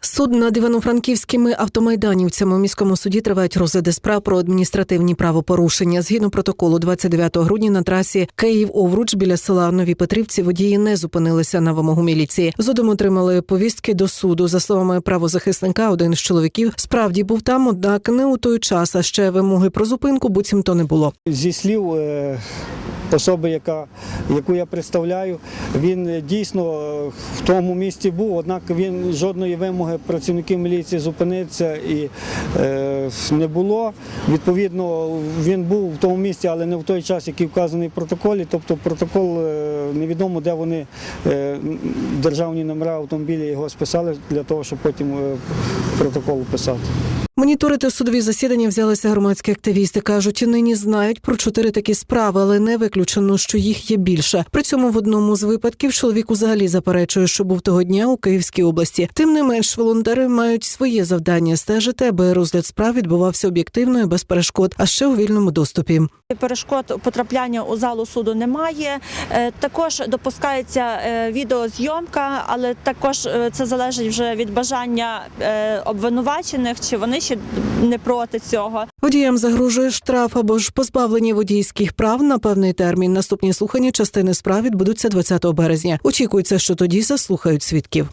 Суд над івано-франківськими автомайданівцями у міському суді тривають розгляди справ про адміністративні правопорушення. Згідно протоколу 29 грудня на трасі Київ-Овруч біля села Нові Петрівці водії не зупинилися на вимогу міліції. Згодом отримали повістки до суду. За словами правозахисника, один з чоловіків справді був там, однак не у той час. А ще вимоги про зупинку буцімто не було. Зі слів е, особи, яка, яку я представляю, він е, дійсно е, в тому місці був, однак він жодної вимоги працівників міліції зупинитися і е, не було. Відповідно, він був в тому місці, але не в той час, який вказаний в протоколі. Тобто протокол е, невідомо, де вони е, державні номера автомобіля його списали для того, щоб потім протокол писати. Моніторити судові засідання взялися громадські активісти. кажуть, нині знають про чотири такі справи, але не виключено, що їх є більше. При цьому в одному з випадків чоловік взагалі заперечує, що був того дня у Київській області. Тим не менш, волонтери мають своє завдання стежити, аби розгляд справ відбувався об'єктивно і без перешкод, а ще у вільному доступі. Перешкод потрапляння у залу суду немає. Е, Також допускається е, відеозйомка, але також е, це залежить вже від бажання обвинувачених, чи вони ще не проти цього. Водіям загрожує штраф або ж позбавлення водійських прав на певний термін. Наступні слухання частини справ відбудуться 20 березня. Очікується, що тоді заслухають свідків.